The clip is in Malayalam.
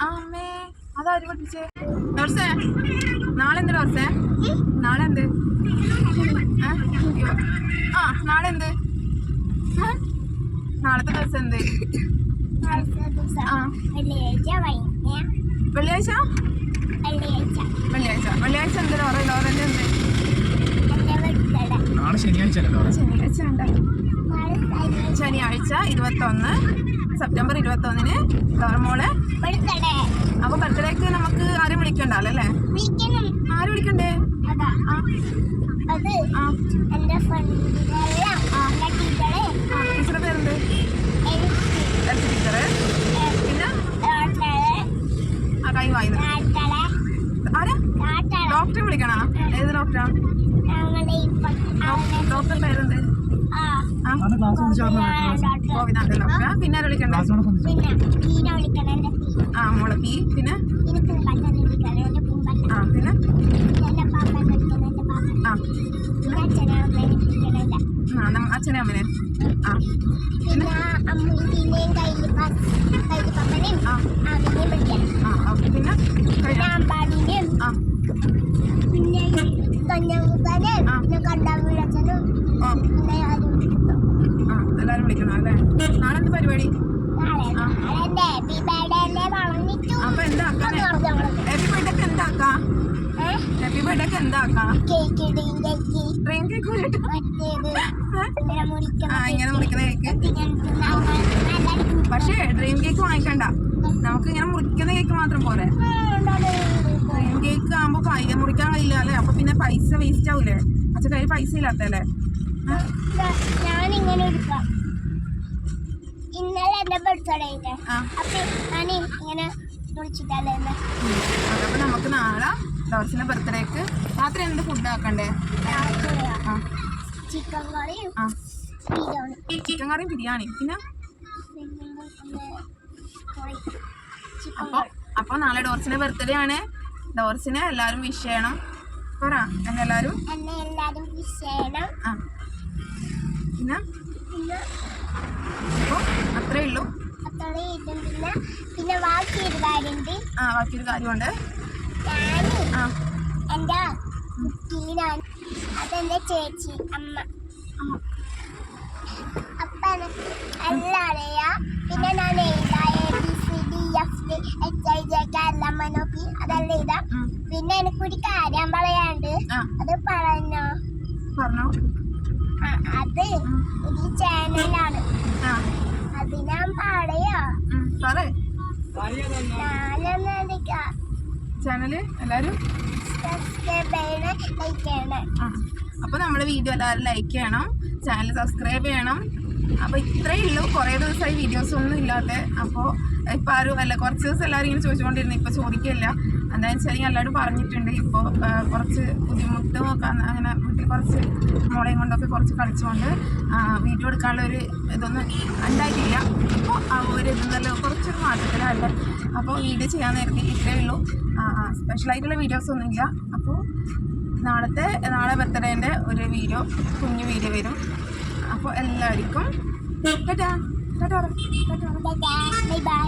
അമ്മേ അതാര് പഠിപ്പിച്ചേ? ഡോർസേ നാളെ എന്ത് ഡോർസേ നാളെ എന്ത്? ആ നാളെ എന്ത്? നാളത്തെ ദിവസം എന്ത്? വെള്ളിയാഴ്ച? വെള്ളിയാഴ്ച. വെള്ളിയാഴ്ച എന്ത് ലോറ ലോറന്റെ എന്ത്? ശനിയാഴ്ച ശനിയാഴ്ച ഉണ്ട്? നാളെ ശനി- ശനിയാഴ്ച ഇരുപത്തൊന്ന് സെപ്റ്റംബർ ഇരുപത്തൊന്നിന് ബർത്ത്ഡേ അപ്പൊ ബർത്ത്ഡേക്ക് നമുക്ക് ആരും വിളിക്കണ്ടല്ലോ അല്ലേ? ആരും വിളിക്കണ്ടേ? ടീച്ചറുടെ എൽസി. ടീച്ചറ്. പിന്നെ? ഡോക്ടറെ. ആ കൈ ഡോക്ടറെ. ആരാ? ഡോക്ടറെ. വിളിക്കണോ? ഏത് ഡോക്ടറാ? ഡോക്ടർ പേരെന്ത്? പിന്നെ ആരെ വിളിക്കണ്ടേ? ആ മോളെ പി പിന്നെ? ആ പിന്നെ? ആ പിന്നെ? അച്ഛനെ അമ്മേനെ പിന്നെ ആ ആ. പിന്നെ പിന്നെ കഴിഞ്ഞോ? അമ്പാടിനെയും ആ പിന്നെ കന്യാകുമാരെ ആ. പിന്നെ കണ്ടാവിളച്ചനും ഓ പിന്നെ ആരും ആ എല്ലാവരും വിളിക്കണം അല്ലേ നാളെ എന്ത് പരിപാടി ഹാപ്പി ബർത്ത്ഡേ ഹാപ്പി എന്താക്കാ കേക്ക് ട്രെയിൻ ആ ഇങ്ങനെ മുറിക്കുന്ന കേക്ക് പക്ഷേ ഡ്രീം കേക്ക് വാങ്ങിക്കണ്ട നമുക്ക് ഇങ്ങനെ മുറിക്കുന്ന കേക്ക് മാത്രം പോരെ ഡ്രീം കേക്ക് ആകുമ്പോ കയ്യിൽ മുറിക്കാൻ കഴിയില്ല അല്ലേ അപ്പൊ പിന്നെ പൈസ വേസ്റ്റ് ആവൂലേ അച്ഛൻ കയ്യിൽ പൈസ ഇല്ലാത്തല്ലേ ഞാനിങ്ങനെ എടുക്കാം ഇന്നലെ എന്റെ ബർത്ത്ഡേ അപ്പൊ ഞാൻ ഇങ്ങനെ വിളിച്ചിട്ടല്ലേ അപ്പൊ നമുക്ക് നാളെ ഡോർസിന്റെ ബർത്ത്ഡേക്ക് രാത്രി എന്ത് ഫുഡ് ആക്കണ്ടേ? ചിക്കൻ കറിയും ചിക്കൻ കറിയും ബിരിയാണി പിന്നെ? അപ്പൊ അപ്പൊ നാളെ ഡോർസിന്റെ ബർത്ത്ഡേ ആണ്. ഡോർസിനെ എല്ലാരും വിഷ് ചെയ്യണം. പറ എന്നെ എല്ലാരും. പിന്നെ പിന്നെ അത്രേ ഉള്ളൂ പിന്നെ ബാക്കിയൊരു കാര്യമുണ്ട്. ആ ബാക്കിയൊരു കാര്യമുണ്ട്. ആ. എന്റെ കുട്ടീനാണ്. അതെന്റെ ചേച്ചി അമ്മ. എല്ലാം അറിയാം പിന്നെ ഞാൻ എഴുതാം. A B C D F D H I J K L M N O P അതെല്ലാം എഴുതാം. പിന്നെ എനിക്കൊരു കാര്യം പറയാണ്ട് അത് പറഞ്ഞോ? പറഞ്ഞോ. അത്. ഒരു ചാനലാണ് ആ അത് ഞാൻ പറയാ ഉം, പറ ഞാനൊന്നും എടുക്കാം ചാനൽ എല്ലാരും? അപ്പോൾ നമ്മുടെ വീഡിയോ എല്ലാവരും ലൈക്ക് ചെയ്യണം ചാനൽ സബ്സ്ക്രൈബ് ചെയ്യണം. അപ്പോൾ ഇത്രയേ ഉള്ളൂ. കുറേ ദിവസമായി വീഡിയോസ് ഒന്നും ഇല്ലാത്ത അപ്പോൾ ഇപ്പോൾ ആരും അല്ല കുറച്ച് ദിവസം എല്ലാവരും ഇങ്ങനെ ചോദിച്ചുകൊണ്ടിരുന്നു. ഇപ്പോൾ ചോദിക്കില്ല എന്താണെന്ന് വെച്ചാൽ എല്ലാവരും പറഞ്ഞിട്ടുണ്ട്. ഇപ്പോൾ കുറച്ച് ബുദ്ധിമുട്ട് നോക്കാൻ അങ്ങനെ വീട്ടിൽ കുറച്ച് മോളെയും കൊണ്ടൊക്കെ കുറച്ച് കളിച്ചുകൊണ്ട് വീഡിയോ എടുക്കാനുള്ള ഒരു ഇതൊന്നും ഉണ്ടായിട്ടില്ല. ഇപ്പോൾ ആ ഒരു ഇതെന്നല്ലോ കുറച്ചൊരു മാറ്റത്തിലാണ് അപ്പോൾ വീഡിയോ ചെയ്യാൻ നേരത്തെ ഇത്രയേ ഉള്ളൂ. സ്പെഷ്യലായിട്ടുള്ള വീഡിയോസ് ഒന്നുമില്ല അപ്പോൾ നാളത്തെ നാളെ ബർത്ത്ഡേന്റെ ഒരു വീഡിയോ കുഞ്ഞു വീഡിയോ വരും. അപ്പോൾ എല്ലാവർക്കും ടാറ്റാ. Tata bye bye